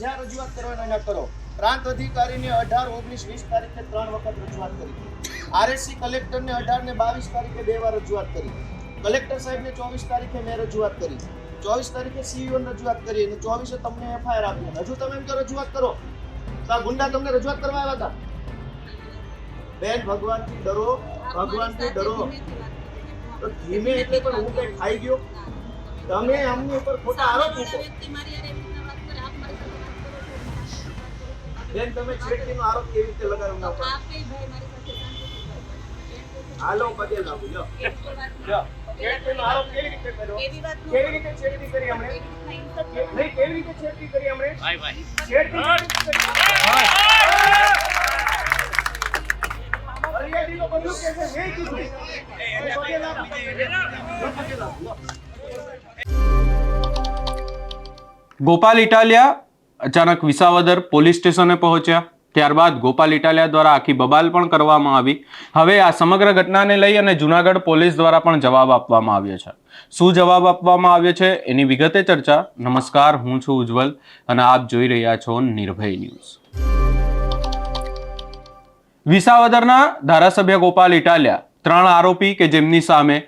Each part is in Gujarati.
જ્યાં રજૂઆત કરવાના અહીંયા કરો પ્રાંત અધિકારીને અઢાર ઓગણીસ વીસ તારીખે ત્રણ વખત રજૂઆત કરી આરએસસી કલેક્ટરને અઢાર ને બાવીસ તારીખે બે વાર રજૂઆત કરી કલેક્ટર સાહેબને ચોવીસ તારીખે મેં રજૂઆત કરી ચોવીસ તારીખે સીઈઓને e રજૂઆત કરી અને ચોવીસે તમને એફઆઈઆર આપી હજુ તમે એમ કે રજૂઆત કરો તો આ ગુંડા તમને રજૂઆત કરવા આવ્યા હતા બેન ભગવાનથી ડરો ભગવાનથી ડરો તો ધીમે એટલે પણ હું કઈ ખાઈ ગયો તમે અમને ઉપર ખોટા આરોપ મૂકો देन તમે ક્ષેત્રીનો આરોપ કે રીતે લગાર એમનો હા પે ભાઈ મારી પાસે કામ તો થાય હાલો પગે લાગુજો કેતો વાત જો કે ક્ષેત્રીનો આરોપ કે રીતે કર્યો કેવી વાતનો કે રીતે ક્ષેત્રી કરી હમણે ભાઈ કેવી રીતે ક્ષેત્રી કરી હમણે ભાઈ ક્ષેત્રી ઓર એડી તો બધું કે છે નહી કીધું ગોપાલ ઇટાલીયા અચાનક વિસાવદર પોલીસ સ્ટેશને પહોંચ્યા ત્યારબાદ ગોપાલ ઇટાલિયા દ્વારા આખી બબાલ પણ કરવામાં આવી હવે આ સમગ્ર ઘટનાને લઈ અને જુનાગઢ પોલીસ દ્વારા પણ જવાબ આપવામાં આવ્યો છે શું જવાબ આપવામાં આવ્યો છે એની વિગતે ચર્ચા નમસ્કાર હું છું ઉજ્જવલ અને આપ જોઈ રહ્યા છો નિર્ભય ન્યૂઝ વિસાવદરના ધારાસભ્ય ગોપાલ ઇટાલિયા ત્રણ આરોપી કે જેમની સામે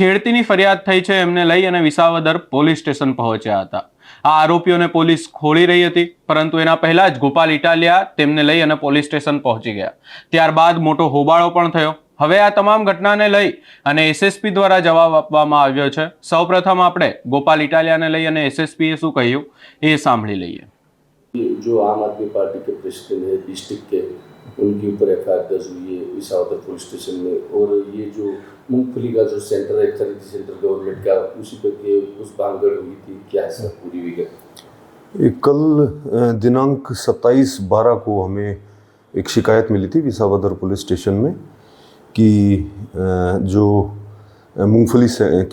છેડતીની ફરિયાદ થઈ છે એમને લઈ અને વિસાવદર પોલીસ સ્ટેશન પહોંચ્યા હતા આ આરોપીઓને પોલીસ ખોળી રહી હતી પરંતુ એના પહેલા જ ગોપાલ ઇટાલિયા તેમને લઈ અને પોલીસ સ્ટેશન પહોંચી ગયા ત્યારબાદ મોટો હોબાળો પણ થયો હવે આ તમામ ઘટનાને લઈ અને એસએસપી દ્વારા જવાબ આપવામાં આવ્યો છે સૌપ્રથમ આપણે ગોપાલ ઇટાલિયાને લઈ અને એસએસપીએ શું કહ્યું એ સાંભળી લઈએ જો આમ આદમી પાર્ટી કે પ્રેસિડેન્ટ ડિસ્ટ્રિક્ટ કે उनके ऊपर एफ आई आर दर्ज हुई है इसावदर पुलिस स्टेशन में और ये जो मूंगफली का जो सेंटर है खरीदी सेंटर गवर्नमेंट का उसी पर के उस भांगड़ हुई थी क्या है सर पूरी विगत कल दिनांक 27 बारह को हमें एक शिकायत मिली थी विसावदर पुलिस स्टेशन में कि जो मूंगफली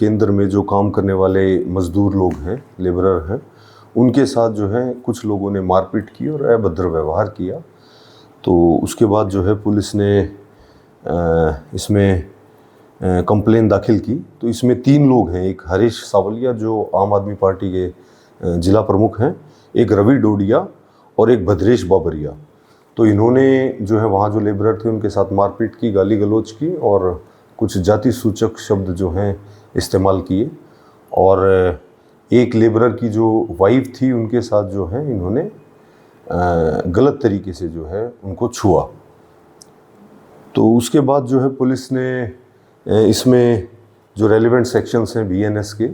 केंद्र में जो काम करने वाले मज़दूर लोग हैं लेबरर हैं उनके साथ जो है कुछ लोगों ने मारपीट की और अभद्र व्यवहार किया तो उसके बाद जो है पुलिस ने इसमें कंप्लेन दाखिल की तो इसमें तीन लोग हैं एक हरीश सावलिया जो आम आदमी पार्टी के जिला प्रमुख हैं एक रवि डोडिया और एक भद्रेश बाबरिया तो इन्होंने जो है वहाँ जो लेबरर थे उनके साथ मारपीट की गाली गलोच की और कुछ जाति सूचक शब्द जो हैं इस्तेमाल किए और एक लेबरर की जो वाइफ थी उनके साथ जो है इन्होंने गलत तरीके से जो है उनको छुआ तो उसके बाद जो है पुलिस ने इसमें जो रेलिवेंट सेक्शंस हैं बीएनएस के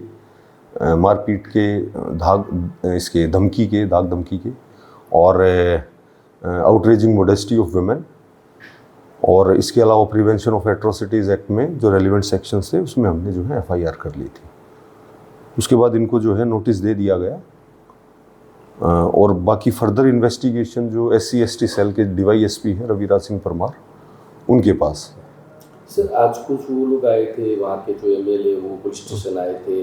मारपीट के धाग इसके धमकी के दाग धमकी के और आउटरेजिंग मोडेस्टी ऑफ वेमेन और इसके अलावा प्रिवेंशन ऑफ एट्रोसिटीज़ एक्ट में जो रेलिवेंट सेक्शंस थे उसमें हमने जो है एफआईआर कर ली थी उसके बाद इनको जो है नोटिस दे दिया गया और बाकी फर्दर इन्वेस्टिगेशन जो एस सी सेल के डी पी हैं रविराज सिंह परमार उनके पास है सर आज कुछ वो लोग आए थे वहाँ के जो एम एल वो पुलिस स्टेशन आए थे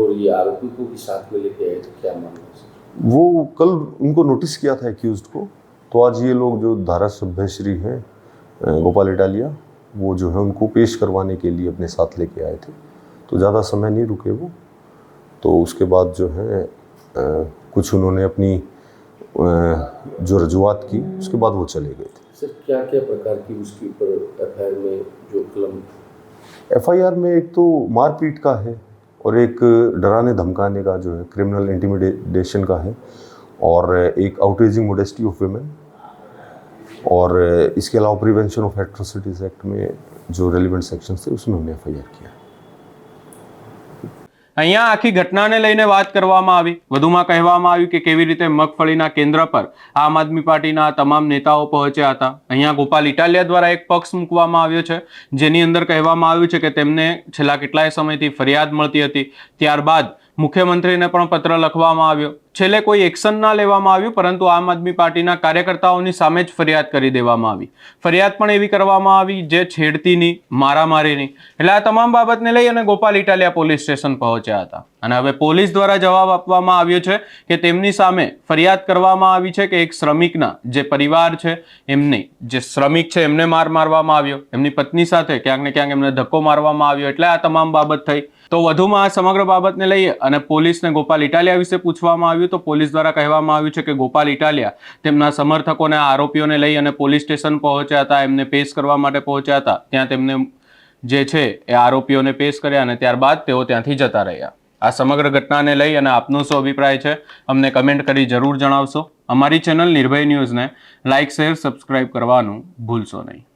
और ये आरोपी को भी साथ में लेके आए थे क्या मामला वो कल उनको नोटिस किया था एक्यूज को तो आज ये लोग जो धारा सभ्यश्री हैं गोपाल इटालिया वो जो है उनको पेश करवाने के लिए अपने साथ लेके आए थे तो ज़्यादा समय नहीं रुके वो तो उसके बाद जो है कुछ उन्होंने अपनी जो रजूआत की उसके बाद वो चले गए थे सर क्या क्या प्रकार की उसके ऊपर एफ में जो कलम एफ में एक तो मारपीट का है और एक डराने धमकाने का जो है क्रिमिनल इंटिमिडेशन का है और एक आउटरेजिंग मोडेस्टी ऑफ वेमेन और इसके अलावा प्रिवेंशन ऑफ एट्रोसिटीज़ एक्ट में जो रेलिवेंट सेक्शन थे उसमें हमने एफ किया અહીંયા આખી ઘટનાને લઈને વાત કરવામાં આવી વધુમાં કહેવામાં આવ્યું કે કેવી રીતે મગફળીના કેન્દ્ર પર આમ આદમી પાર્ટીના તમામ નેતાઓ પહોંચ્યા હતા અહીંયા ગોપાલ ઇટાલિયા દ્વારા એક પક્ષ મૂકવામાં આવ્યો છે જેની અંદર કહેવામાં આવ્યું છે કે તેમને છેલ્લા કેટલાય સમયથી ફરિયાદ મળતી હતી ત્યારબાદ મુખ્યમંત્રીને પણ પત્ર લખવામાં આવ્યો છેલ્લે કોઈ એક્શન ના લેવામાં આવ્યું પરંતુ આમ આદમી પાર્ટીના કાર્યકર્તાઓની સામે જ ફરિયાદ કરી દેવામાં આવી ફરિયાદ પણ એવી કરવામાં આવી જે છેડતીની મારામારીની એટલે આ તમામ બાબતને લઈ અને ગોપાલ ઇટાલિયા પોલીસ સ્ટેશન પહોંચ્યા હતા અને હવે પોલીસ દ્વારા જવાબ આપવામાં આવ્યો છે કે તેમની સામે ફરિયાદ કરવામાં આવી છે કે એક શ્રમિકના જે પરિવાર છે એમની જે શ્રમિક છે એમને માર મારવામાં આવ્યો એમની પત્ની સાથે ક્યાંક ને ક્યાંક એમને ધક્કો મારવામાં આવ્યો એટલે આ તમામ બાબત થઈ તો વધુમાં આ સમગ્ર બાબતને લઈ અને પોલીસને ગોપાલ ઇટાલિયા વિશે પૂછવામાં આવ્યું તો પોલીસ દ્વારા કહેવામાં આવ્યું છે કે ગોપાલ ઇટાલિયા તેમના સમર્થકોને આરોપીઓને લઈ અને પોલીસ સ્ટેશન પહોંચ્યા હતા એમને પેશ કરવા માટે પહોંચ્યા હતા ત્યાં તેમને જે છે એ આરોપીઓને પેશ કર્યા અને ત્યારબાદ તેઓ ત્યાંથી જતા રહ્યા આ સમગ્ર ઘટનાને લઈ અને આપનો શું અભિપ્રાય છે અમને કમેન્ટ કરી જરૂર જણાવશો અમારી ચેનલ નિર્ભય ન્યૂઝને લાઇક શેર સબસ્ક્રાઇબ કરવાનું ભૂલશો નહીં